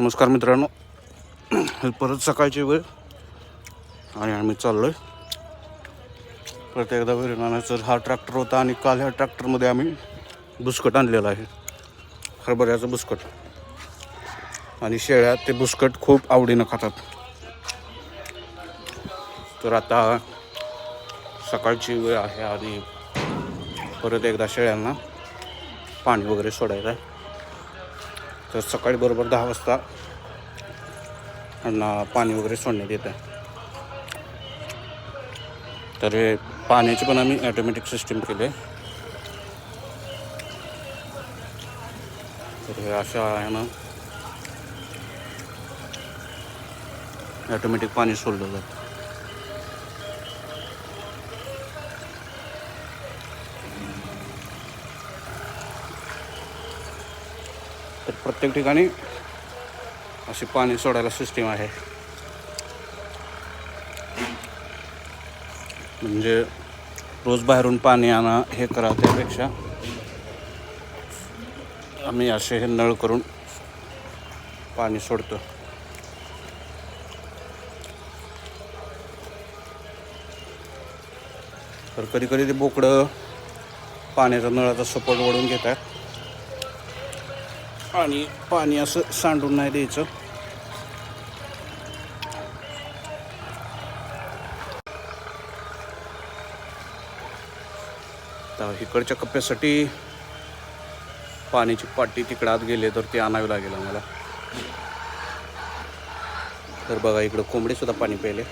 नमस्कार मित्रांनो. परत सकाळची वेळ. आणि आम्ही चाललो आहे परत एकदा विरणाचं हा ट्रॅक्टर होता आणि काल ह्या ट्रॅक्टरमध्ये आम्ही बुस्कट आणलेलं आहे. हरभऱ्याचं बुसकट. आणि शेळ्या ते बुसकट खूप आवडीनं खातात. तर आता सकाळची वेळ आहे आणि परत एकदा शेळ्यांना पाणी वगैरे सोडायचं आहे तर सकाळी बरोबर दहा वाजता त्यांना पाणी वगैरे सोडण्यात येतं. तर हे पाण्याची पण आम्ही ॲटोमॅटिक सिस्टीम केले तर हे अशा आहे ना ॲटोमॅटिक पाणी सोडलं जातं. तर प्रत्येक ठिकाणी अशी पाणी सोडायला सिस्टीम आहे. म्हणजे रोज बाहेरून पाणी आणा हे करा त्यापेक्षा आम्ही असे हे नळ करून पाणी सोडतो. तर कधी कधी ते बोकडं पाण्याचा नळाचा सपोर्ट ओढून घेतात. आणि पाणी असं सांडून नाही द्यायचं. तर इकडच्या कप्प्यासाठी पाण्याची पाटी तिकडं आत गेले तर ती आणावी लागेल आम्हाला. तर बघा इकडं कोंबडीसुद्धा पाणी प्यायले.